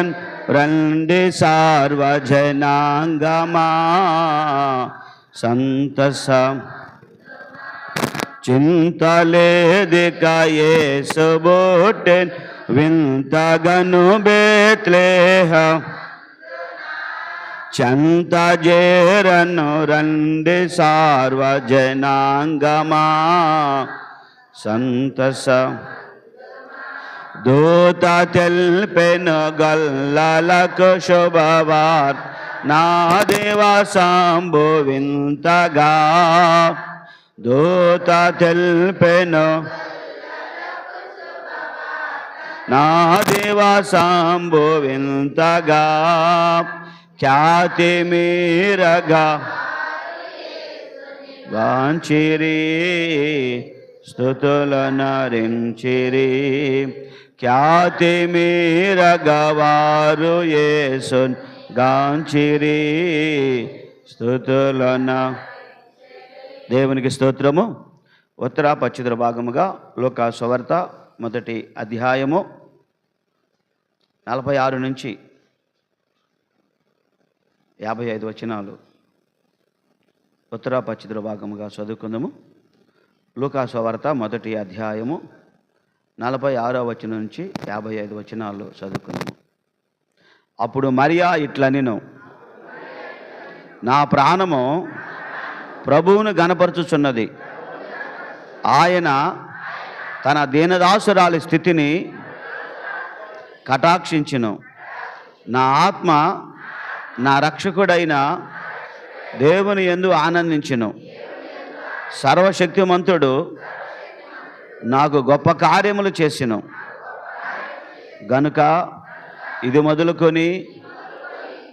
Run రండి సార్వజనాంగమా. సంతస చింతలేదిక యేసుబోటెన్ వింతగను బేత్లేహ. చంత జేరను రండి సార్వజనాంగమా. సంతస దూత తెల్పెను గల్లలకు శుభవార్. నా దేవ సాంబువింతగా దూత తెల్పెను నా దేవ సాంబువింతగా ఖ్యాతి మీరగా. వాంచిరీ స్థుతుల నరించిరి ఖ్యాతి మీరగవారు యేసున్ గాంచిరి. స్థుతులన దేవునికి స్తోత్రము. ఉత్తర పశ్చిమ భాగముగా లోక సువార్త మొదటి అధ్యాయము నలభై ఆరు నుంచి యాభై ఐదు వచనాలు. ఉత్తర పశ్చిమ భాగముగా చదువుకుందాము. లూకాసువార్త మొదటి అధ్యాయము నలభై ఆరో వచనం నుంచి యాభై ఐదు వచనాలు చదువుకున్నాము. అప్పుడు మరియా ఇట్లనిను నా ప్రాణము ప్రభువును గనపరచుచున్నది ఆయన తన దీనదాసురాలి స్థితిని కటాక్షించును. నా ఆత్మ నా రక్షకుడైన దేవుని ఎందు ఆనందించును. సర్వశక్తిమంతుడు నాకు గొప్ప కార్యములు చేసిన. గనుక ఇది మొదలుకొని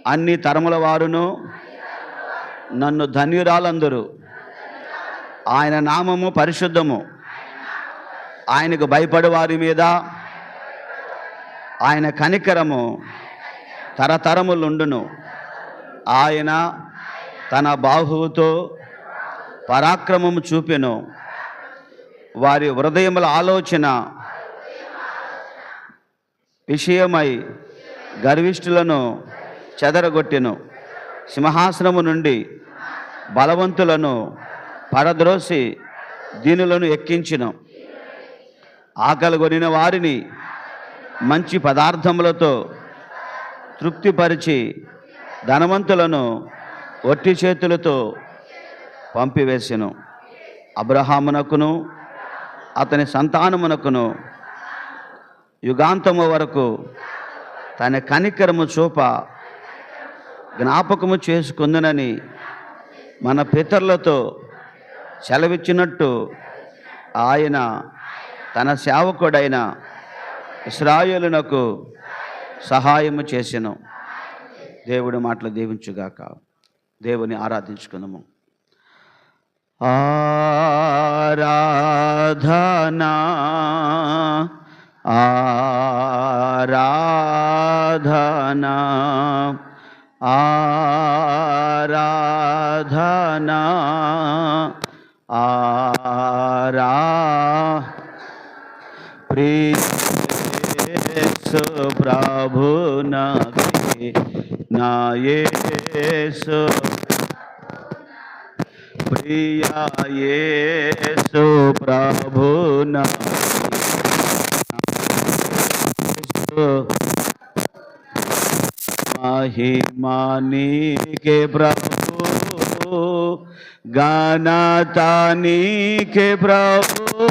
అన్ని తరముల వారును నన్ను ధన్యురాలందరూ. ఆయన నామము పరిశుద్ధము. ఆయనకు భయపడు వారి మీద ఆయన కనికరము తరతరములుండును. ఆయన తన బాహువుతో పరాక్రమము చూపెను. వారి హృదయముల ఆలోచన విషయమై గర్విష్ఠులను చెదరగొట్టెను. సింహాసనము నుండి బలవంతులను పరద్రోసి దీనులను ఎక్కించను. ఆకలి కొనిన వారిని మంచి పదార్థములతో తృప్తిపరిచి ధనవంతులను ఒట్టి చేతులతో పంపివేసెను అబ్రహామునకును అతని సంతానమునకును యుగాంతము వరకు తన కనికరము చూప జ్ఞాపకము చేసుకుందునని మన పితరులతో సెలవిచ్చినట్టు ఆయన తన సేవకుడైన ఇస్రాయేలునకు సహాయము చేసెను. దేవుడి మాటలు దీవించుగాక. దేవుని ఆరాధించుకుందాము ఆరాధనా ఆరాధనా ఆరాధనా ఆరా ప్రియసు ప్రభు నకి నా प्रिया ये सुप्रभु महिमानी के प्रभु गाना गानातानी के प्रभु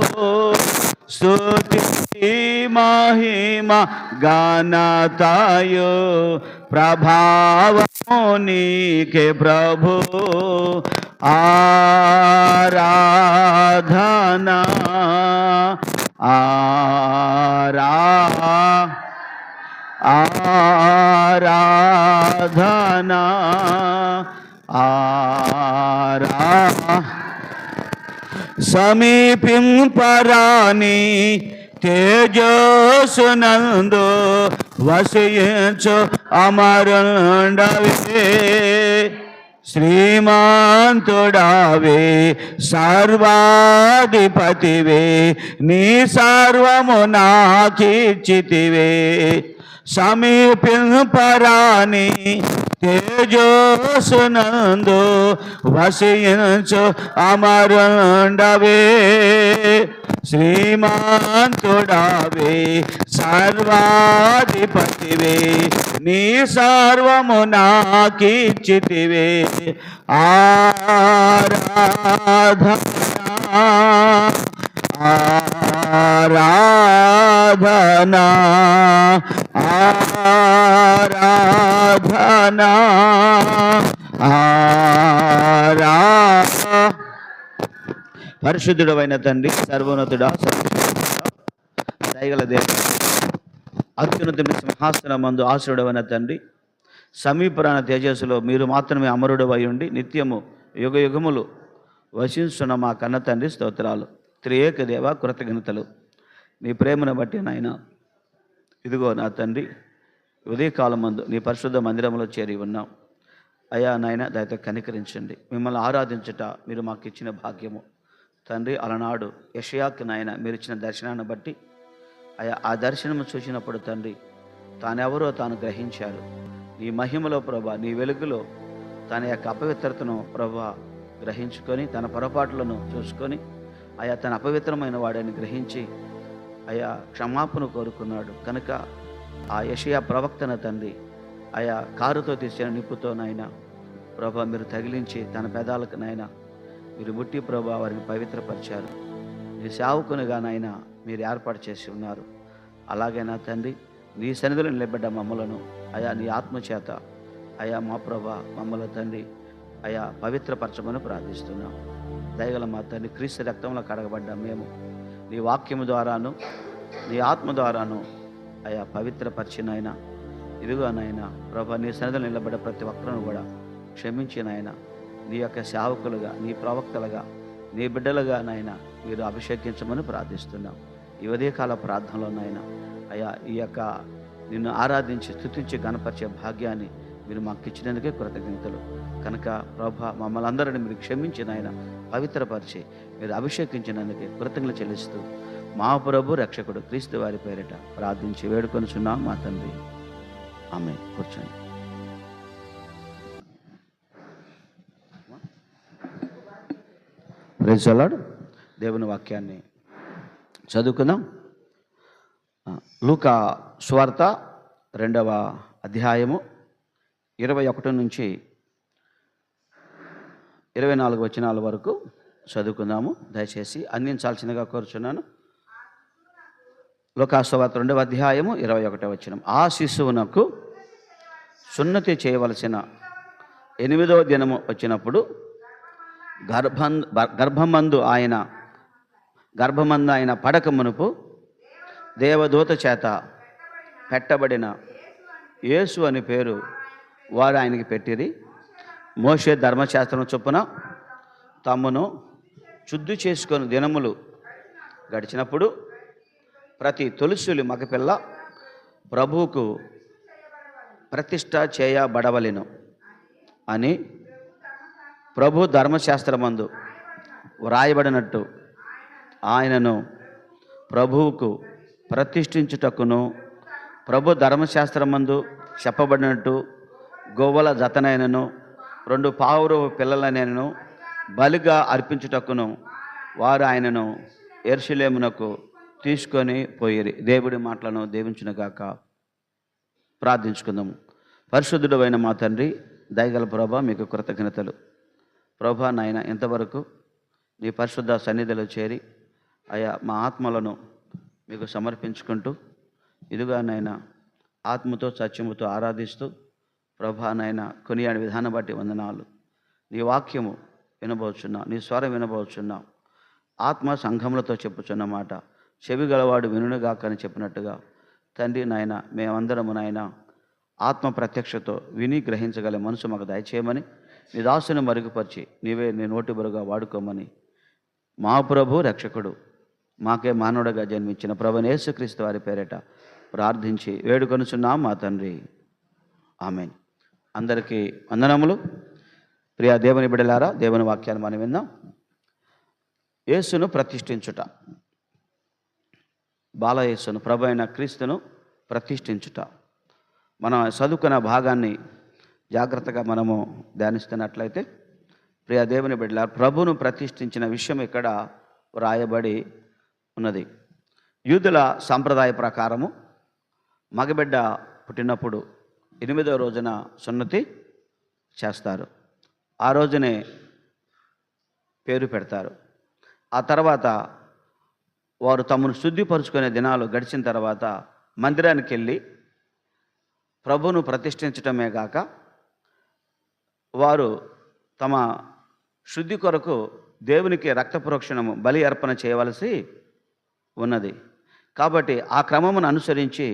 स्तुति महिमा गानातायो प्रभाव। के प्रभु आराधना आरा आराधना आरा। समीपिं परानी తేజస్సునందు వసించు అమరుండవే. శ్రీమాంతుడావే సర్వాధిపతివే నీ సర్వము నాకిచ్చితివే. సమీపింపరాని తేజోసునందు వసించు అమరుండవే. శ్రీమంతుడావే సర్వాధిపతివే నీ సర్వము నాకిచ్చితివే ఆరాధనా ఆరాధనా ఆరాధనా ఆరా పరిశుద్ధుడమైన తండ్రి సర్వోన్నతుడా సర్వోన్నతుడా, దయగల దేవుడు అత్యున్నతుని సింహాసనం మందు ఆశ్రుడమైన తండ్రి సమీపురాణ తేజస్సులో మీరు మాత్రమే అమరుడు ఉండి నిత్యము యుగ యుగములు వశిస్తున్న మా కన్న తండ్రి స్తోత్రాలు. త్రియేక దేవ కృతజ్ఞతలు. నీ ప్రేమను బట్టి నాయన ఇదిగో నా తండ్రి ఉదయకాలం మందు నీ పరిశుద్ధ మందిరంలో చేరి ఉన్నాం. అయా నాయన దయతో కనికరించండి. మిమ్మల్ని ఆరాధించుట మీరు మాకు ఇచ్చిన భాగ్యము. తండ్రి అలనాడు యషయాకి నాయన మీరు ఇచ్చిన దర్శనాన్ని బట్టి ఆయా ఆ దర్శనము చూసినప్పుడు తండ్రి తానెవరో తాను గ్రహించారు. నీ మహిమలో ప్రభా నీ వెలుగులో తన యొక్క అపవిత్రతను ప్రభా గ్రహించుకొని తన పొరపాట్లను చూసుకొని ఆయా తన అపవిత్రమైన వాడని గ్రహించి ఆయా క్షమాపణ కోరుకున్నాడు. కనుక ఆ యషయా ప్రవక్తన తండ్రి ఆయా కారుతో తీసిన నిప్పుతో ప్రభా మీరు తగిలించి తన పెదాలకు నాయన మీరు ముట్టి ప్రభా వారిని పవిత్రపరిచారు. నీ సేవకునిగా నాయన మీరు ఏర్పాటు చేసి ఉన్నారు. అలాగైనా తండ్రి నీ సన్నిధిలో నిలబడ్డ మమ్మలను అయా నీ ఆత్మచేత అయా మా ప్రభా మమ్మల తండ్రి అయా పవిత్రపరచమని ప్రార్థిస్తున్నాం. దయగల మా తండ్రి క్రీస్తు రక్తంలో కడగబడ్డ మేము నీ వాక్యము ద్వారాను నీ ఆత్మ ద్వారాను అయా పవిత్రపరిచినైనా ఆయన ప్రభా నీ సన్నిధిలో నిలబడ్డ ప్రతి ఒక్కరిని కూడా క్షమించినైనా నీ యొక్క సేవకులుగా నీ ప్రవక్తలుగా నీ బిడ్డలుగా నాయన మీరు అభిషేకించమని ప్రార్థిస్తున్నాం. ఈ ఉదయకాల ప్రార్థనలో నాయన అయా ఈ యొక్క నిన్ను ఆరాధించి స్థుతించి గణపరిచే భాగ్యాన్ని మీరు మాకు ఇచ్చినందుకే కృతజ్ఞతలు. కనుక ప్రభా మమ్మల్ని అందరిని మీరు క్షమించిన ఆయన పవిత్రపరిచి మీరు అభిషేకించినందుకే కృతజ్ఞతలు చెల్లిస్తూ మా ప్రభు రక్షకుడు క్రీస్తు వారి పేరిట ప్రార్థించి వేడుకొనుచున్నాం మా తండ్రి. ఆమె కూర్చోండి. ప్రేజలాడు దేవుని వాక్యాన్ని చదువుకుందాం. ఆ, లూకా స్వార్త రెండవ అధ్యాయము ఇరవై ఒకటి నుంచి ఇరవై నాలుగు వచనాల వరకు చదువుకుందాము. దయచేసి అందించాల్సిందిగా కోరుచున్నాను. లోకాస్వార్త రెండవ అధ్యాయము ఇరవై ఒకటో వచనం. ఆ శిశువునకు సున్నతి చేయవలసిన ఎనిమిదవ దినము వచ్చినప్పుడు గర్భం గర్భమందు ఆయన గర్భమందు ఆయన పడక మునుపు దేవదూత చేత పెట్టబడిన యేసు అని పేరు వారు ఆయనకి పెట్టిరి. మోషే ధర్మశాస్త్రం చొప్పున తమ్మును శుద్ధి చేసుకొని దినములు గడిచినప్పుడు ప్రతి తొలుసులు మగపిల్ల ప్రభువుకు ప్రతిష్ట చేయబడవలెను అని ప్రభు ధర్మశాస్త్రమందు వ్రాయబడినట్టు ఆయనను ప్రభువుకు ప్రతిష్ఠించుటకును ప్రభు ధర్మశాస్త్రమందు చెప్పబడినట్టు గోవల జతనైనను రెండు పావురు పిల్లలనైనను బలిగా అర్పించుటకును వారు ఆయనను ఎర్షులేమునకు తీసుకొని పోయేది దేవుడి మాటలను దీవించునుగాక. ప్రార్థించుకుందాము పరిశుద్ధుడు అయిన మా తండ్రి దయగల ప్రభా మీకు కృతజ్ఞతలు. ప్రభా నాయన ఇంతవరకు నీ పరిశుద్ధ సన్నిధిలో చేరి అయా మా ఆత్మలను మీకు సమర్పించుకుంటూ ఇదిగా నాయన ఆత్మతో సత్యముతో ఆరాధిస్తూ ప్రభా నాయన కొనియాడి విధానం బట్టి వందనాలు. నీ వాక్యము వినబోచున్నా నీ స్వరం వినబోచున్నా ఆత్మ సంఘములతో చెప్పుచున్న మాట చెవి గలవాడు వినుగాకని చెప్పినట్టుగా తండ్రి నాయన మేమందరము నాయన ఆత్మ ప్రత్యక్షతో విని గ్రహించగల మనసు మాకు దయచేయమని నీ దాసుని మరుగుపరిచి నీవే నీ నోటి బరుగా వాడుకోమని. మా ప్రభు రక్షకుడు మాకే మానవుడగా జన్మించిన ప్రభు యేసుక్రీస్తు వారి పేరిట ప్రార్థించి వేడుకొనుచున్నాం మా తండ్రి. ఆమె అందరికీ వందనములు. ప్రియా దేవుని బిడలారా దేవుని వాక్యాన్ని మనం విందాం యేసును ప్రతిష్ఠించుట. బాలయేసును ప్రభు అయిన క్రీస్తును ప్రతిష్ఠించుట. మనం చదువుకున్న భాగాన్ని జాగ్రత్తగా మనము ధ్యానిస్తున్నట్లయితే ప్రియ దేవుని బిడ్డల ప్రభును ప్రతిష్ఠించిన విషయం ఇక్కడ వ్రాయబడి ఉన్నది. యూదుల సాంప్రదాయ ప్రకారము మగబిడ్డ పుట్టినప్పుడు ఎనిమిదో రోజున సున్నతి చేస్తారు. ఆ రోజునే పేరు పెడతారు. ఆ తర్వాత వారు తమను శుద్ధిపరుచుకునే దినాలు గడిచిన తర్వాత మందిరానికి వెళ్ళి ప్రభును ప్రతిష్ఠించటమే గాక వారు తమ శుద్ధి కొరకు దేవునికి రక్త ప్రోక్షణము బలి అర్పణ చేయవలసి ఉన్నది. కాబట్టి ఆ క్రమమును అనుసరించి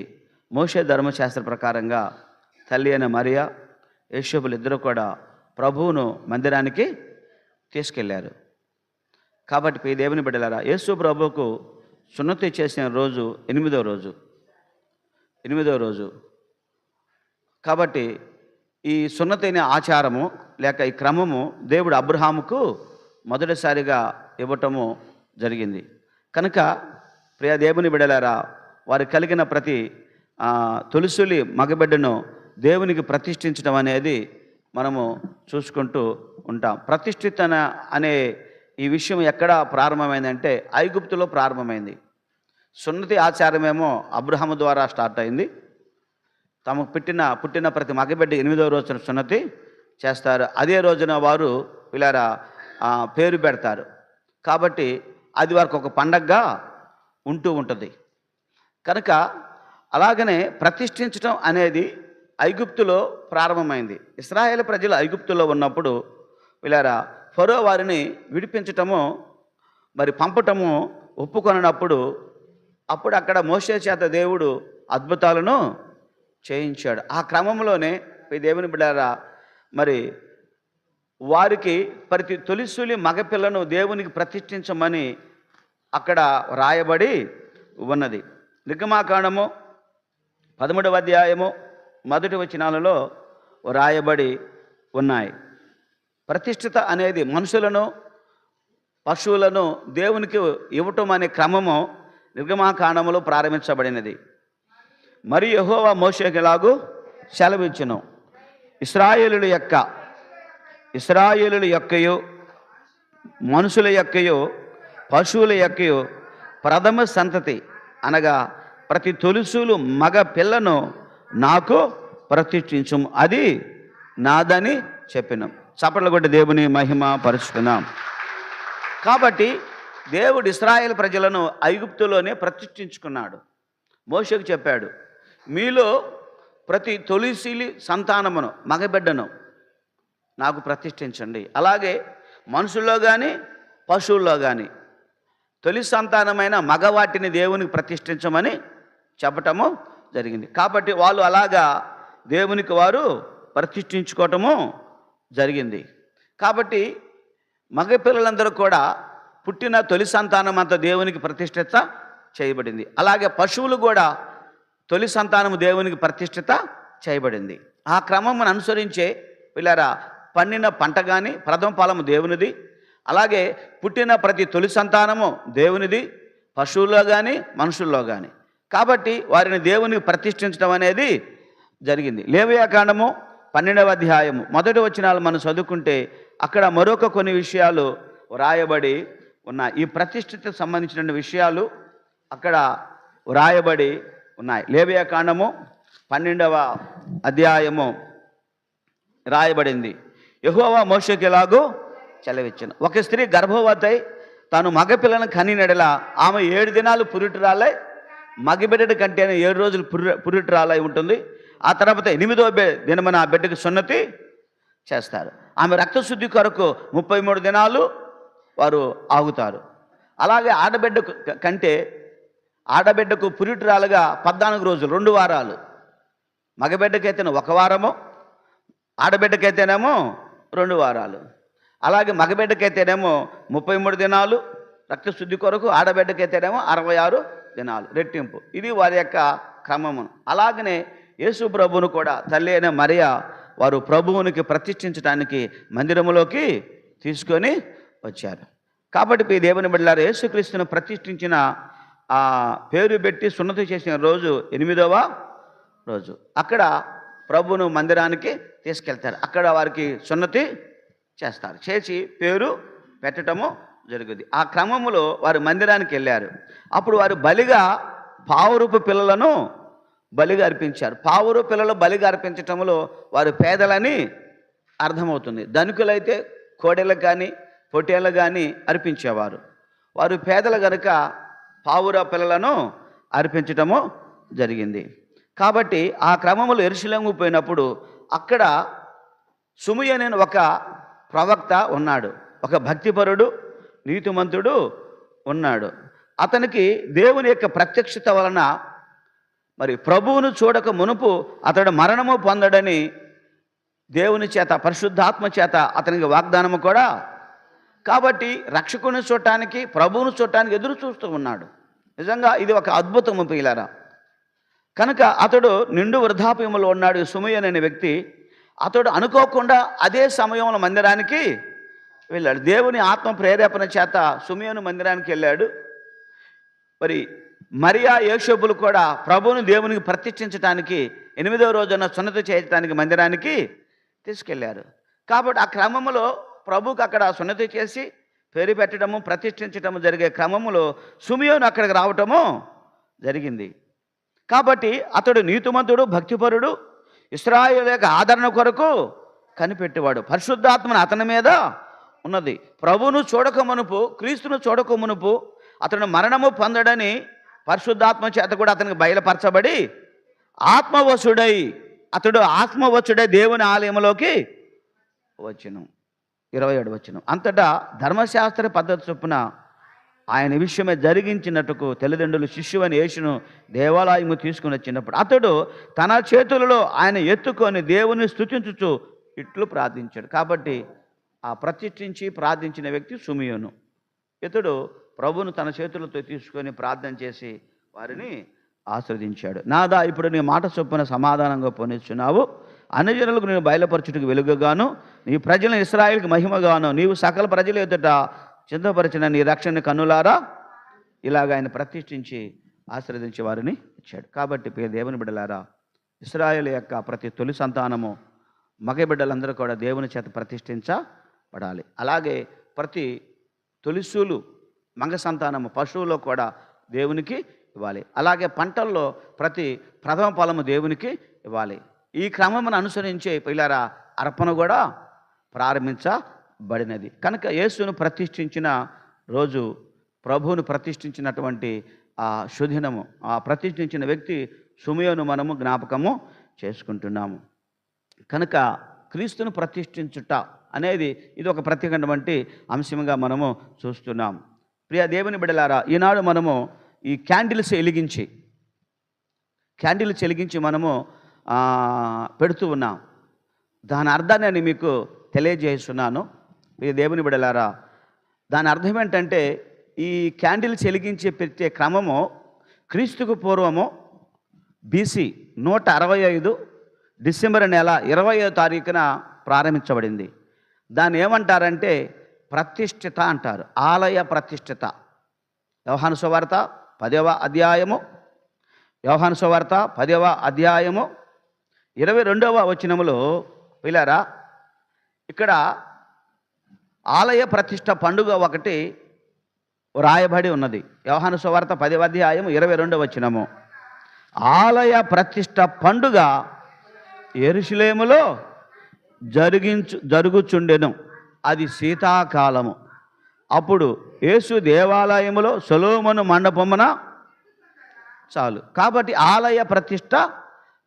మోషే ధర్మశాస్త్ర ప్రకారంగా తల్లి అయిన మరియా యేషోబులు ఇద్దరు కూడా ప్రభువును మందిరానికి తీసుకెళ్ళారు. కాబట్టి ఈ దేవుని బిడ్డలారా యేసు ప్రభువుకు సున్నతి చేసిన రోజు ఎనిమిదో రోజు. ఎనిమిదో రోజు. కాబట్టి ఈ సున్నతైన ఆచారము లేక ఈ క్రమము దేవుడు అబ్రహాముకు మొదటిసారిగా ఇవ్వటము జరిగింది. కనుక ప్రియ దేవుని బిడలారా వారు కలిగిన ప్రతి తులసులి తొలిసులి మగబిడ్డను దేవునికి ప్రతిష్ఠించడం అనేది మనము చూసుకుంటూ ఉంటాం. ప్రతిష్ఠితన అనే ఈ విషయం ఎక్కడ ప్రారంభమైందంటే ఐగుప్తులో ప్రారంభమైంది. సున్నతి ఆచారమేమో అబ్రహము ద్వారా స్టార్ట్ అయింది. తమకు పుట్టిన పుట్టిన ప్రతి మగబిడ్డ ఎనిమిదవ రోజున సున్నతి చేస్తారు. అదే రోజున వారు వీళ్ళారా పేరు పెడతారు. కాబట్టి అది వారికి ఒక పండగగా ఉంటూ ఉంటుంది. కనుక అలాగనే ప్రతిష్ఠించడం అనేది ఐగుప్తులో ప్రారంభమైంది. ఇస్రాయేల్ ప్రజలు ఐగుప్తులో ఉన్నప్పుడు వీళ్ళారా ఫరో వారిని విడిపించటము మరి పంపటము ఒప్పుకొనప్పుడు అప్పుడు అక్కడ మోసే చేత దేవుడు అద్భుతాలను చేయించాడు. ఆ క్రమంలోనే దేవుని బిడ్డారా మరి వారికి ప్రతి తొలిసూలి మగపిల్లను దేవునికి ప్రతిష్ఠించమని అక్కడ రాయబడి ఉన్నది. నిర్గమాకాండము పదమూడవ అధ్యాయము మొదటి వచనాలలో రాయబడి ఉన్నాయి. ప్రతిష్ఠిత అనేది మనుషులను పశువులను దేవునికి ఇవ్వటం అనే క్రమము నిర్గమాకాండములో ప్రారంభించబడినది. మరి యెహోవా మోషేకిలాగు సెలవిచ్చును. ఇస్రాయేలుల యొక్క ఇస్రాయేలుల యొక్కయో మనుషుల యొక్కయో పశువుల యొక్కయో ప్రథమ సంతతి అనగా ప్రతి తొలుసులు మగ పిల్లను నాకు ప్రతిష్ఠించు అది నాదని చెప్పినాం. చప్పట్లు కొట్టి దేవుని మహిమ పరుచుకున్నాం కాబట్టి దేవుడు ఇస్రాయేల్ ప్రజలను ఐగుప్తులోనే ప్రతిష్ఠించుకున్నాడు. మోషకు చెప్పాడు మీలో ప్రతి తొలిసిలి సంతానమును మగబిడ్డను నాకు ప్రతిష్ఠించండి. అలాగే మనుషుల్లో కానీ పశువుల్లో కానీ తొలి సంతానమైన మగవాటిని దేవునికి ప్రతిష్ఠించమని చెప్పటము జరిగింది. కాబట్టి వాళ్ళు అలాగా దేవునికి వారు ప్రతిష్ఠించుకోవటము జరిగింది. కాబట్టి మగ పిల్లలందరూ కూడా పుట్టిన తొలి సంతానం అంతా దేవునికి ప్రతిష్ఠిత చేయబడింది. అలాగే పశువులు కూడా తొలి సంతానము దేవునికి ప్రతిష్ఠిత చేయబడింది. ఆ క్రమమును అనుసరించే పిల్లరా పండిన పంట కానీ ప్రథమ ఫలము దేవునిది అలాగే పుట్టిన ప్రతి తొలి సంతానము దేవునిది పశువుల్లో కానీ మనుషుల్లో కానీ కాబట్టి వారిని దేవునికి ప్రతిష్ఠించడం అనేది జరిగింది. లేవయాకాండము పన్నెండవ అధ్యాయము. మొదటి వచ్చినాలు మనం చదువుకుంటే అక్కడ మరొక కొన్ని విషయాలు వ్రాయబడి ఉన్నాయి. ఈ ప్రతిష్ఠితకు సంబంధించిన విషయాలు అక్కడ వ్రాయబడి ఉన్నాయి. లేవయాకాండము పన్నెండవ అధ్యాయము రాయబడింది. యహోవా మోషకి ఎలాగో చెలవిచ్చాను. ఒక స్త్రీ గర్భవతి తాను మగపిల్లను కనినెడల ఆమె ఏడు దినాలు పురిటిరాలై మగబిడ్డ కంటే ఏడు రోజులు పురి పురిటిరాలై ఉంటుంది. ఆ తర్వాత ఎనిమిదో దినమున ఆ బిడ్డకు సున్నతి చేస్తారు. ఆమె రక్తశుద్ధి కొరకు ముప్పై మూడు దినాలు వారు ఆగుతారు. అలాగే ఆడబిడ్డ కంటే ఆడబిడ్డకు పురిటురాలుగా పద్నాలుగు రోజులు రెండు వారాలు. మగబిడ్డకైతే ఒక వారము ఆడబిడ్డకైతేనేమో రెండు వారాలు. అలాగే మగబిడ్డకైతేనేమో ముప్పై మూడు దినాలు రక్తశుద్ధి కొరకు ఆడబిడ్డకైతేనేమో అరవై ఆరు దినాలు రెట్టింపు. ఇది వారి యొక్క క్రమము అలాగనే యేసు ప్రభువును కూడా తల్లి అయిన మరియ వారు ప్రభువునికి ప్రతిష్ఠించడానికి మందిరములోకి తీసుకొని వచ్చారు. కాబట్టి ఈ దేవుని బిడ్డలారు యేసుక్రీస్తును ప్రతిష్ఠించిన ఆ పేరు పెట్టి సున్నతి చేసిన రోజు ఎనిమిదవ రోజు. అక్కడ ప్రభును మందిరానికి తీసుకెళ్తారు. అక్కడ వారికి సున్నతి చేస్తారు. చేసి పేరు పెట్టడము జరుగుతుంది ఆ క్రమంలో వారు మందిరానికి వెళ్ళారు. అప్పుడు వారు బలిగా పావురూపు పిల్లలను బలిగా అర్పించారు. పావురు పిల్లలు బలిగా అర్పించటంలో వారు పేదలని అర్థమవుతుంది. ధనికులైతే కోడెలకు కానీ పొట్టేళ్ళు కానీ అర్పించేవారు. వారు పేదలు గనుక పావుర పిల్లలను అర్పించటము జరిగింది. కాబట్టి ఆ క్రమంలో ఎరుశలేము పోయినప్పుడు అక్కడ సుమి అనే ఒక ప్రవక్త ఉన్నాడు. ఒక భక్తిపరుడు నీతిమంతుడు ఉన్నాడు. అతనికి దేవుని యొక్క ప్రత్యక్షత వలన మరి ప్రభువును చూడక మునుపు అతడు మరణము పొందడని దేవుని చేత పరిశుద్ధాత్మ చేత అతనికి వాగ్దానము కూడా కాబట్టి రక్షకుని చూడటానికి ప్రభువును చూడటానికి ఎదురు చూస్తూ ఉన్నాడు. నిజంగా ఇది ఒక అద్భుతము పీలారా కనుక అతడు నిండు వృద్ధాప్యములో ఉన్నాడు సుమయన్ అనే వ్యక్తి. అతడు అనుకోకుండా అదే సమయంలో మందిరానికి వెళ్ళాడు. దేవుని ఆత్మ ప్రేరేపణ చేత సుమయను మందిరానికి వెళ్ళాడు. మరి మరియా యేషోబులు కూడా ప్రభువుని దేవునికి ప్రతిష్ఠించడానికి ఎనిమిదవ రోజున సున్నతి చేయటానికి మందిరానికి తీసుకెళ్ళారు కాబట్టి ఆ క్రమంలో ప్రభుకు అక్కడ సున్నతి చేసి పేరు పెట్టడము ప్రతిష్ఠించడము జరిగే క్రమములో సుమియోను అక్కడికి రావటము జరిగింది. కాబట్టి అతడు నీతిమంతుడు భక్తిపరుడు ఇస్రాయేల్ యొక్క ఆదరణ కొరకు కనిపెట్టేవాడు. పరిశుద్ధాత్మను అతని మీద ఉన్నది. ప్రభును చూడక మునుపు క్రీస్తును చూడక మునుపు అతను మరణము పొందడని పరిశుద్ధాత్మ చేత కూడా అతనికి బయలుపరచబడి ఆత్మవశుడై అతడు ఆత్మవశుడై దేవుని ఆలయంలోకి వచ్చును. ఇరవై ఏడు వచ్చిన. అంతటా ధర్మశాస్త్ర పద్ధతి చొప్పున ఆయన విషయమే జరిగించినట్టుకు తల్లిదండ్రులు శిష్యువని యేసును దేవాలయము తీసుకుని వచ్చినప్పుడు అతడు తన చేతులలో ఆయన ఎత్తుకొని దేవుని స్థుతించుచు ఇట్లు ప్రార్థించాడు. కాబట్టి ఆ ప్రతిష్ఠించి ప్రార్థించిన వ్యక్తి సుమియోను. ఇతడు ప్రభును తన చేతులతో తీసుకొని ప్రార్థన చేసి వారిని ఆస్వాదించాడు నాదా ఇప్పుడు నీ మాట చొప్పున సమాధానంగా పొందుచున్నావు అన్యజనులకు నేను బయలుపరచుటకు వెలుగుగాను. నీ ప్రజలను ఇస్రాయిల్కి మహిమగాను నీవు సకల ప్రజల ఎదుట చింతపరిచిన నీ రక్షణ కన్నులారా? ఇలాగ ఆయన ప్రతిష్ఠించి ఆశీర్వదించి వారిని ఇచ్చాడు. కాబట్టి ప్రియ దేవుని బిడ్డలారా ఇస్రాయేల్ యొక్క ప్రతి తొలి సంతానము మగ బిడ్డలందరూ కూడా దేవుని చేత ప్రతిష్ఠించబడాలి. అలాగే ప్రతి తొలిసూలు మగ సంతానము పశువులో కూడా దేవునికి ఇవ్వాలి. అలాగే పంటల్లో ప్రతి ప్రథమ ఫలము దేవునికి ఇవ్వాలి. ఈ క్రమమును అనుసరించే పిల్లరా అర్పణ కూడా ప్రారంభించబడినది. కనుక యేసును ప్రతిష్ఠించిన రోజు ప్రభువును ప్రతిష్ఠించినటువంటి ఆ శుధినము ఆ ప్రతిష్ఠించిన వ్యక్తి సుమయోను మనము జ్ఞాపకము చేసుకుంటున్నాము. కనుక క్రీస్తును ప్రతిష్ఠించుట అనేది ఇది ఒక ప్రత్యేకమైనటువంటి అంశంగా మనము చూస్తున్నాం. ప్రియ దేవుని బిడలారా ఈనాడు మనము ఈ క్యాండిల్స్ వెలిగించి క్యాండిల్స్ వెలిగించి మనము పెడుతూ ఉన్నాం. దాని అర్థాన్ని నేను మీకు తెలియజేస్తున్నాను. మీరు దేవుని బిడలారా దాని అర్థం ఏంటంటే ఈ క్యాండిల్స్ వెలిగించే పెట్టే క్రమము క్రీస్తుకు పూర్వము బీసీ నూట అరవై ఐదు డిసెంబర్ నెల ఇరవై తారీఖున ప్రారంభించబడింది. దాన్ని ఏమంటారంటే ప్రతిష్ఠిత అంటారు. ఆలయ ప్రతిష్ఠిత. వ్యవహాను సువార్త పదవ అధ్యాయము. వ్యవహాను సువార్త పదవ అధ్యాయము. ఇరవై రెండవ వచనములో పిల్లరా ఇక్కడ ఆలయ ప్రతిష్ట పండుగ ఒకటి రాయబడి ఉన్నది. వ్యవహాను సువార్త పది అధ్యాయం ఇరవై రెండవ వచ్చినము ఆలయ ప్రతిష్ట పండుగ ఎరుషులేములో జరిగించు జరుగుచుండెను. అది శీతాకాలము. అప్పుడు యేసు దేవాలయములో సొలోమను మండపమున చాలు. కాబట్టి ఆలయ ప్రతిష్ట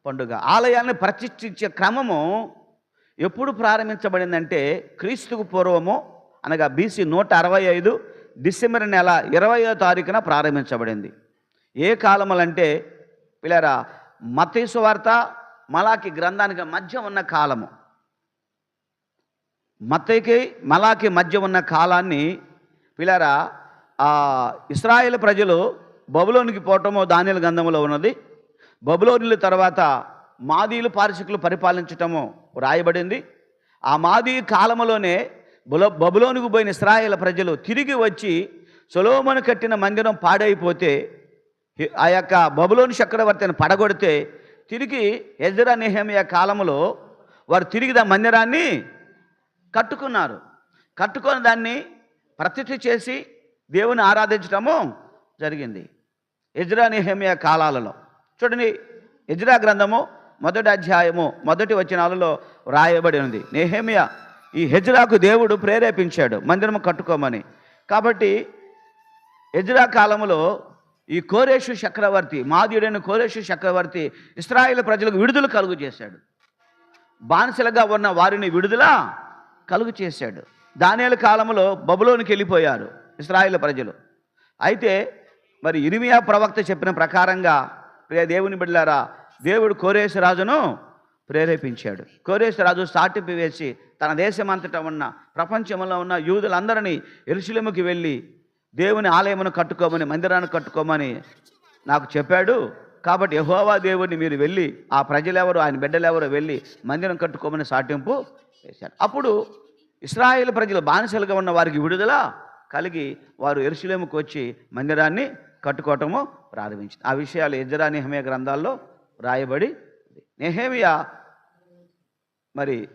పండుగ. ఆలయాన్ని ప్రతిష్ఠించే క్రమము ఎప్పుడు ప్రారంభించబడిందంటే క్రీస్తుకు పూర్వము అనగా బీసీ నూట అరవై ఐదు డిసెంబర్ నెల ఇరవయో తారీఖున ప్రారంభించబడింది. ఏ కాలములంటే పిల్లరా మతీసు వార్త మలాకి గ్రంథానికి మధ్య ఉన్న కాలము. మతకి మలాకి మధ్య ఉన్న కాలాన్ని పిల్లరా ఆ ఇస్రాయేల్ ప్రజలు బబులోనికి పోవటము దానిల గ్రంథంలో ఉన్నది. బబులోనిల తర్వాత మాదీలు పారిశకులు పరిపాలించటము రాయబడింది. ఆ మాదీ కాలంలోనే బబులోనికి పోయిన ఇస్రాయేల్ ప్రజలు తిరిగి వచ్చి సొలోమను కట్టిన మందిరం పాడైపోతే ఆ యొక్క బబులోని చక్రవర్తిని పడగొడితే తిరిగి ఎజరా నెహమియా కాలంలో వారు తిరిగి దా మందిరాన్ని కట్టుకున్నారు. కట్టుకొని దాన్ని ప్రతిష్ఠ చేసి దేవుని ఆరాధించడము జరిగింది. ఎజ్రా నెహమియా కాలాలలో. చూడండి ఎజ్రా గ్రంథము మొదటి అధ్యాయము మొదటి వచనాలలో రాయబడి ఉంది. నెహమియా ఈ హెజ్రాకు దేవుడు ప్రేరేపించాడు మందిరము కట్టుకోమని. కాబట్టి ఎజ్రా కాలంలో ఈ కోరేషు చక్రవర్తి మాదీయుడైన కోరేషు చక్రవర్తి ఇస్రాయేల్ ప్రజలకు విడుదల కలుగు చేశాడు. బానిసలుగా ఉన్న వారిని విడుదల కలుగు చేశాడు. దానియాల కాలంలో బబులోనికి వెళ్ళిపోయారు ఇస్రాయేల్ ప్రజలు. అయితే మరి ఇరిమియా ప్రవక్త చెప్పిన ప్రకారంగా ప్రియ దేవుని బిడ్డలారా దేవుడు కోరేశరాజును ప్రేరేపించాడు. కోరేశరాజు సాటింపు వేసి తన దేశమంతటా ఉన్న ప్రపంచంలో ఉన్న యూదులందరినీ ఎరుశలేముకి వెళ్ళి దేవుని ఆలయమును కట్టుకోమని మందిరాన్ని కట్టుకోమని నాకు చెప్పాడు. కాబట్టి యహోవా దేవుడిని మీరు వెళ్ళి ఆ ప్రజలెవరు ఆయన బిడ్డలెవరో వెళ్ళి మందిరం కట్టుకోమని సాటింపు వేశాడు. అప్పుడు ఇస్రాయేల్ ప్రజలు బానిసలుగా ఉన్న వారికి విడుదల కలిగి వారు ఎరుశలేముకు వచ్చి మందిరాన్ని కట్టుకోవటము ప్రారంభించింది. ఆ విషయాలు ఎజ్రా గ్రంథాల్లో రాయబడి నెహేమియా మరి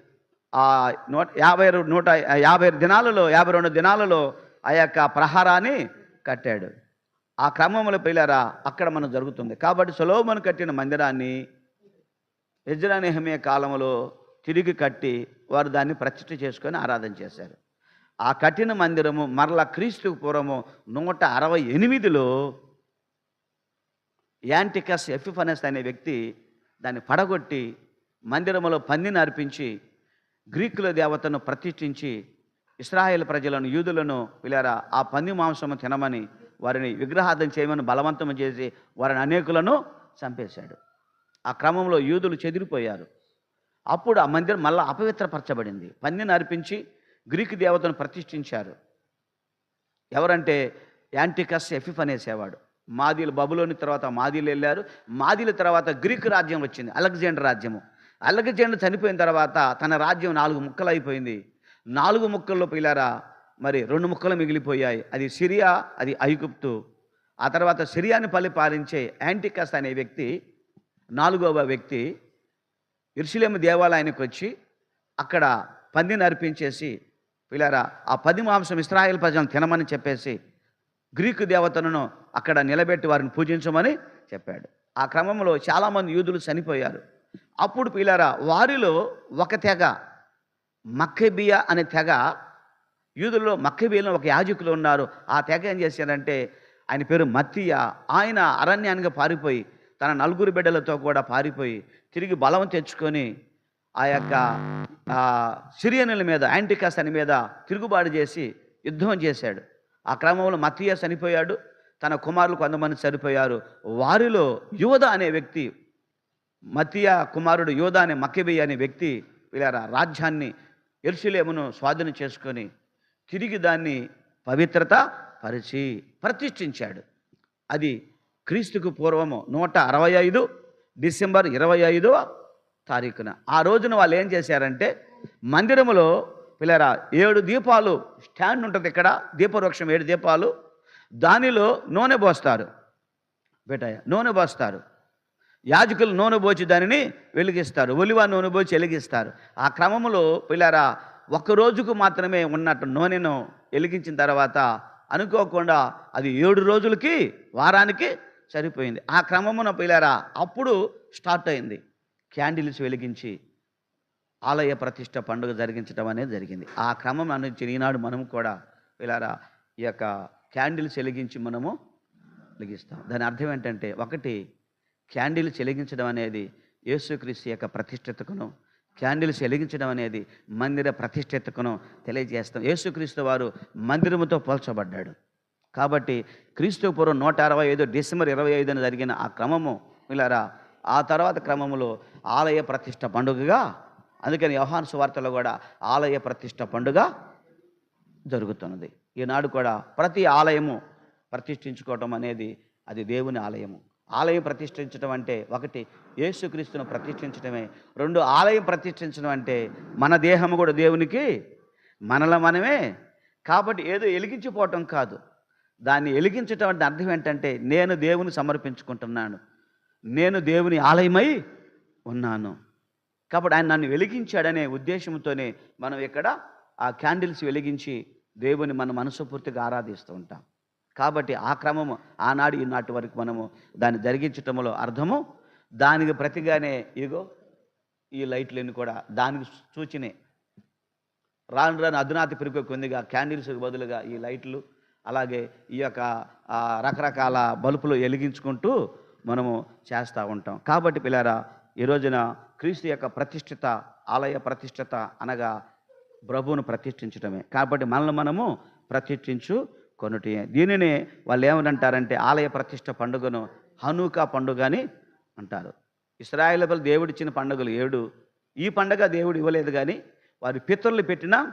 ఆ నూట యాభై నూట యాభై దినాలలో యాభై రెండు దినాలలో ఆ యొక్క ప్రహారాన్ని కట్టాడు. ఆ క్రమంలో పిల్లరా అక్కడ మనం జరుగుతుంది. కాబట్టి సొలోమను కట్టిన మందిరాన్ని ఎజ్రా కాలంలో తిరిగి కట్టి వారు దాన్ని ప్రతిష్ఠ చేసుకొని ఆరాధన చేశారు. ఆ కఠిన మందిరము మరల క్రీస్తు పూర్వము నూట అరవై ఎనిమిదిలో యాంటికస్ ఎఫిఫనస్ అనే వ్యక్తి దాన్ని పడగొట్టి మందిరములో పందిని అర్పించి గ్రీకుల దేవతను ప్రతిష్ఠించి ఇస్రాయేల్ ప్రజలను యూదులను పిల్లరా ఆ పంది మాంసము తినమని వారిని విగ్రహార్థం చేయమని బలవంతం చేసి వారిని అనేకులను చంపేశాడు. ఆ క్రమంలో యూదులు చెదిరిపోయారు. అప్పుడు ఆ మందిరం మళ్ళా అపవిత్రపరచబడింది. పందిని అర్పించి గ్రీకు దేవతను ప్రతిష్ఠించారు. ఎవరంటే యాంటికస్ ఎఫిఫ్ అనేసేవాడు మాదీలు బబులోని తర్వాత మాదీలు వెళ్ళారు. మాదీల తర్వాత గ్రీకు రాజ్యం వచ్చింది అలెగ్జాండర్ రాజ్యము. అలెగ్జాండర్ చనిపోయిన తర్వాత తన రాజ్యం నాలుగు ముక్కలు అయిపోయింది నాలుగు ముక్కల్లో పిల్లారా మరి రెండు ముక్కలు మిగిలిపోయాయి. అది సిరియా అది ఐగుప్తు. ఆ తర్వాత సిరియాని పరిపాలించే యాంటికస్ అనే వ్యక్తి నాలుగవ వ్యక్తి ఇర్షిలేము దేవాలయానికి వచ్చి అక్కడ పందిని అర్పించేసి పిల్లారా ఆ పది మాంసం ఇస్రాయేల్ ప్రజలను తినమని చెప్పేసి గ్రీకు దేవతలను అక్కడ నిలబెట్టి వారిని పూజించమని చెప్పాడు. ఆ క్రమంలో చాలామంది యూదులు చనిపోయారు. అప్పుడు పిల్లరా వారిలో ఒక తెగ మక్కబియా అనే తెగ యూదుల్లో మక్కెబియాలో ఒక యాజకులు ఉన్నారు. ఆ తెగ ఏం చేశారంటే ఆయన పేరు మత్తియ ఆయన అరణ్యానికి పారిపోయి తన నలుగురు బిడ్డలతో కూడా పారిపోయి తిరిగి బలం తెచ్చుకొని ఆ యొక్క సిరియనుల మీద యాంటికస్ అని మీద తిరుగుబాటు చేసి యుద్ధం చేశాడు. ఆ క్రమంలో మత్తియ చనిపోయాడు. తన కుమారులు కొంతమంది చనిపోయారు. వారిలో యువద అనే వ్యక్తి మతియా కుమారుడు యోధ అనే మక్కిబి అనే వ్యక్తి వీళ్ళ రాజ్యాన్ని ఎరుసలేమును స్వాధీనం చేసుకొని తిరిగి దాన్ని పవిత్రత పరిచి ప్రతిష్ఠించాడు. అది క్రీస్తుకు పూర్వము నూట అరవై ఐదు డిసెంబర్ ఇరవై ఐదవ తారీఖున. ఆ రోజున వాళ్ళు ఏం చేశారంటే మందిరములో పిల్లరా ఏడు దీపాలు స్టాండ్ ఉంటుంది ఇక్కడ దీపవృక్షం ఏడు దీపాలు దానిలో నూనె పోస్తారు. బేటయ్య నూనె పోస్తారు. యాజకులు నూనె పోచి దానిని వెలిగిస్తారు. ఒలివ నూనె పోచి వెలిగిస్తారు. ఆ క్రమంలో పిల్లరా ఒక రోజుకు మాత్రమే ఉన్నట్టు నూనెను వెలిగించిన తర్వాత అనుకోకుండా అది ఏడు రోజులకి వారానికి సరిపోయింది. ఆ క్రమమున పిల్లరా అప్పుడు స్టార్ట్ అయింది. క్యాండిల్స్ వెలిగించి ఆలయ ప్రతిష్ట పండుగ జరిగించడం అనేది జరిగింది. ఆ క్రమం అనుంచి ఈనాడు మనం కూడా పిల్లరా ఈ యొక్క క్యాండిల్స్ వెలిగించి మనము వెలిగిస్తాం. దాని అర్థం ఏంటంటే ఒకటి క్యాండిల్స్ వెలిగించడం అనేది యేసుక్రీస్తు యొక్క ప్రతిష్టతకును క్యాండిల్స్ వెలిగించడం అనేది మందిర ప్రతిష్టతకును తెలియజేస్తాం. యేసుక్రీస్తు వారు మందిరముతో పోల్చబడ్డాడు. కాబట్టి క్రీస్తు పూర్వం నూట అరవై ఐదు డిసెంబర్ ఇరవై ఐదున జరిగిన ఆ క్రమము ఇలారా ఆ తర్వాత క్రమములో ఆలయ ప్రతిష్ట పండుగగా అందుకని వ్యవహాన్ సువార్తలో కూడా ఆలయ ప్రతిష్ట పండుగ జరుగుతున్నది. ఈనాడు కూడా ప్రతి ఆలయము ప్రతిష్ఠించుకోవటం అనేది అది దేవుని ఆలయము. ఆలయం ప్రతిష్ఠించడం అంటే ఒకటి యేసుక్రీస్తును ప్రతిష్ఠించడమే రెండు ఆలయం ప్రతిష్ఠించడం అంటే మన దేహము కూడా దేవునికి మనల మనమే. కాబట్టి ఏదో వెలిగించిపోవటం కాదు. దాన్ని వెలిగించటం అంటే అర్థం ఏంటంటే నేను దేవుని సమర్పించుకుంటున్నాను. నేను దేవుని ఆలయమై ఉన్నాను. కాబట్టి ఆయన నన్ను వెలిగించాడనే ఉద్దేశంతోనే మనం ఇక్కడ ఆ క్యాండిల్స్ వెలిగించి దేవుని మన మనసుపూర్తిగా ఆరాధిస్తూ ఉంటాం. కాబట్టి ఆ క్రమము ఆనాడు ఈనాటి వరకు మనము దాన్ని జరిగించటంలో అర్థము. దానికి ప్రతిగానే ఇగో ఈ లైట్లన్నీ కూడా దానికి సూచనే. రాను రాను అధునాతి పెరిగే కొందిగా క్యాండిల్స్కి బదులుగా ఈ లైట్లు అలాగే ఈ యొక్క రకరకాల బల్బులు వెలిగించుకుంటూ మనము చేస్తూ ఉంటాం. కాబట్టి పిల్లారా ఈ రోజున క్రీస్తు యొక్క ప్రతిష్ఠిత ఆలయ ప్రతిష్ఠిత అనగా ప్రభువును ప్రతిష్ఠించడమే కాబట్టి మనల్ని మనము ప్రతిష్ఠించు కొనుటి. దీనిని వాళ్ళు ఏమనంటారంటే ఆలయ ప్రతిష్ట పండుగను హనూకా పండుగ అని అంటారు. ఇస్రాయేల్ దేవుడిచ్చిన పండుగలు ఏడు. ఈ పండుగ దేవుడు ఇవ్వలేదు కానీ వారి పితరులు పెట్టిన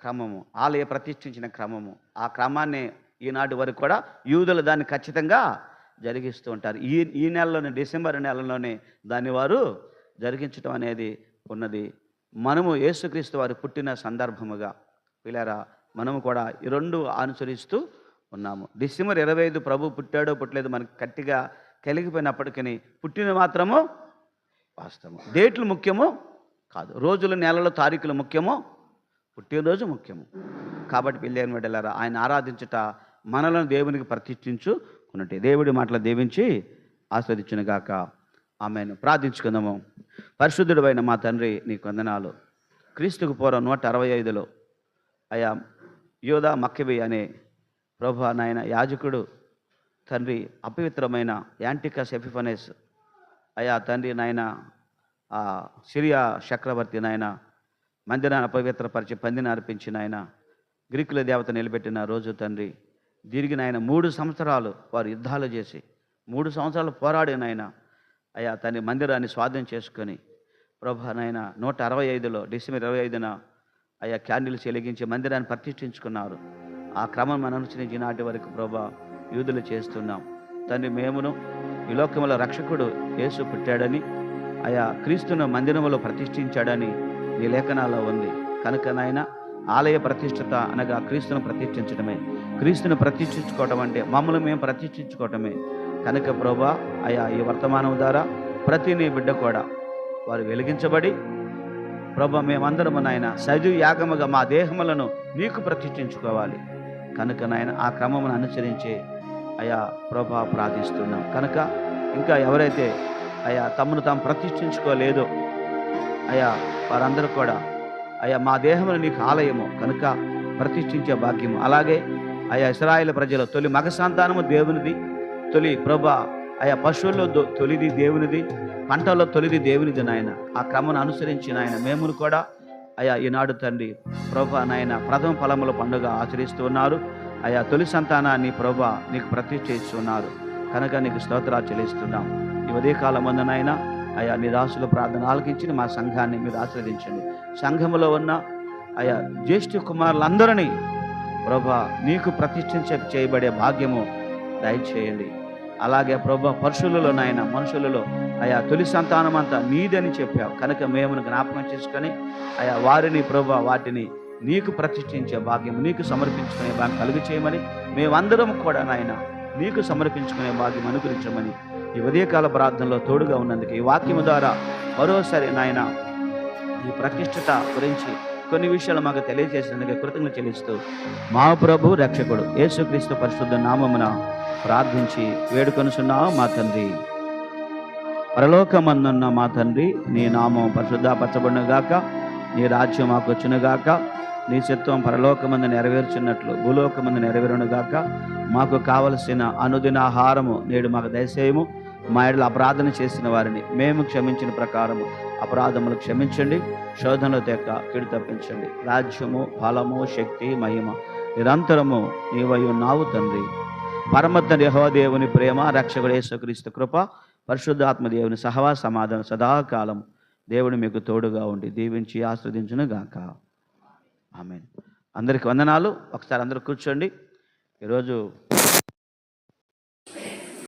క్రమము ఆలయ ప్రతిష్ఠించిన క్రమము. ఆ క్రమాన్ని ఈనాటి వరకు కూడా యూదులు దాన్ని ఖచ్చితంగా జరిగిస్తూ ఉంటారు. ఈ ఈ నెలలోనే డిసెంబర్ నెలలోనే దాన్ని వారు జరిగించడం అనేది ఉన్నది. మనము యేసుక్రీస్తు వారు పుట్టిన సందర్భముగా పిల్లరా మనము కూడా ఈ రెండు అనుసరిస్తూ ఉన్నాము. డిసెంబర్ ఇరవై ఐదు ప్రభు పుట్టాడో పుట్టలేదు మనకి గట్టిగా కలిగిపోయినప్పటికీ పుట్టిన మాత్రము వాస్తవం డేట్లు ముఖ్యము కాదు. రోజులు నెలలు తారీఖులు ముఖ్యము. పుట్టినరోజు ముఖ్యము. కాబట్టి పిల్లేని వెళ్ళారా ఆయన ఆరాధించుట మనలను దేవునికి ప్రతిష్ఠించుకున్నట్టే దేవుడి మాటలు దీవించి ఆస్వాదించునుగాక. ఆమెను. ప్రార్థించుకుందాము. పరిశుద్ధుడు అయిన మా తండ్రి నీకు వందనాలు. క్రీస్తుకు పూర్వం నూట అరవై ఐదులో అయా యోధా మక్కవి అనే ప్రభు నాయన యాజకుడు తండ్రి అపవిత్రమైన యాంటికా సెఫిఫనెస్ అయా తండ్రి నాయన ఆ సిరియా చక్రవర్తి నాయన మందిరాన్ని అపవిత్రపరిచి పందిని అర్పించిన ఆయన గ్రీకుల దేవత నిలబెట్టిన రోజు తండ్రి దీనికి నాయన మూడు సంవత్సరాలు వారు యుద్ధాలు చేసి మూడు సంవత్సరాలు పోరాడిన ఆయన అయ్యా తన మందిరాన్ని స్వాధీనం చేసుకొని ప్రభా నాయన నూట అరవై ఐదులో డిసెంబర్ ఇరవై ఐదున అయ్యా క్యాండిల్స్ వెలిగించి మందిరాన్ని ప్రతిష్ఠించుకున్నారు. ఆ క్రమం మనం అనుసరించి నాటి వరకు ప్రభా యూదులు చేస్తున్నాం. తండ్రి మేమును ఈ లోకంలో రక్షకుడు యేసు పుట్టాడని ఆయా క్రీస్తును మందిరములో ప్రతిష్ఠించాడని ఈ లేఖనాల్లో ఉంది. కనుక నాయన ఆలయ ప్రతిష్ఠత అనగా క్రీస్తును ప్రతిష్ఠించడమే. క్రీస్తును ప్రతిష్ఠించుకోవటం అంటే మమ్మల్ని మేము ప్రతిష్ఠించుకోవటమే. కనుక ప్రభా అయా ఈ వర్తమానం ద్వారా ప్రతి నీ బిడ్డ కూడా వారు వెలిగించబడి ప్రభా మేమందరము నాయన సజీవ యాగముగా మా దేహములను నీకు ప్రతిష్ఠించుకోవాలి. కనుక నాయన ఆ క్రమమును అనుసరించి అయా ప్రభా ప్రార్థిస్తున్నాం. కనుక ఇంకా ఎవరైతే అయా తమను తాము ప్రతిష్ఠించుకోలేదో అయా వారందరూ కూడా అయా మా దేహములు నీకు ఆలయము కనుక ప్రతిష్ఠించే భాగ్యము. అలాగే అయా ఇస్రాయేల్ ప్రజలు తొలి మగ సంతానము దేవునిది. తొలి ప్రభా ఆయా పశువుల్లో తొలిది దేవునిది పంటల్లో తొలిది దేవునిది నాయన. ఆ క్రమను అనుసరించి నాయన మేమును కూడా అయా ఈనాడు తండ్రి ప్రభా నాయన ప్రథమ ఫలముల పండుగ ఆచరిస్తూ ఉన్నారు. అయా తొలి సంతానాన్ని ప్రభా నీకు ప్రతిష్ఠ ఇస్తున్నారు కనుక నీకు స్తోత్రాలు చెల్లిస్తున్నాం. ఈ ఉదయకాలం ముందునైన అయా నీ దాసుల ప్రార్థన ఆలకించి మా సంఘాన్ని మీరు ఆశ్రదించండి సంఘములో ఉన్న అయా జ్యేష్ఠ కుమారులందరినీ ప్రభా నీకు ప్రతిష్ఠించ చేయబడే భాగ్యము దయచేయండి. అలాగే ప్రభు పరుషులలో నాయన మనుషులలో అయా తొలి సంతానం అంతా నీదని చెప్పావు. కనుక మేము జ్ఞాపకం చేసుకొని అయా వారిని ప్రభు వాటిని నీకు ప్రతిష్ఠించే భాగ్యం నీకు సమర్పించుకునే భాగ్యం కలుగు చేయమని మేమందరం కూడా నాయన నీకు సమర్పించుకునే భాగ్యం అనుగ్రహించమని ఈ ఉదయకాల ప్రార్థనలో తోడుగా ఉన్నందుకు ఈ వాక్యము ద్వారా మరోసారి నాయన ఈ ప్రతిష్ఠత గురించి కొన్ని విషయాలు మాకు తెలియజేసినందుకు కృతజ్ఞత చెల్లిస్తూ మా ప్రభు రక్షకుడు యేసుక్రీస్తు పరిశుద్ధ నామమున ప్రార్థించి వేడుకొనుచున్నావు మా తండ్రి. పరలోకమందున్న మా తండ్రి నీ నామం పరిశుద్ధపరచబడినగాక నీ రాజ్యం మాకు గాక నీ చిత్వం పరలోకమందు నెరవేర్చున్నట్లు భూలోకమందు నెరవేరును గాక మాకు కావలసిన అనుదిన ఆహారము నేడు మాకు దయచేయము. మా ఎడల అపరాధన చేసిన వారిని మేము క్షమించిన ప్రకారము అపరాధములు క్షమించండి. శోధన తెక్క కీడు తప్పించండి. రాజ్యము ఫలము శక్తి మహిమ నిరంతరము నీవై ఉన్నావు తండ్రి పరమత యహోదేవుని ప్రేమ రక్షకుడు యేసుక్రీస్తు కృప పరిశుద్ధాత్మ దేవుని సహవా సమాధానం సదాకాలం దేవుడు మీకు తోడుగా ఉండి దీవించి ఆస్వాదించును గాక. ఆమె అందరికి వందనాలు. ఒకసారి అందరూ కూర్చోండి. ఈరోజు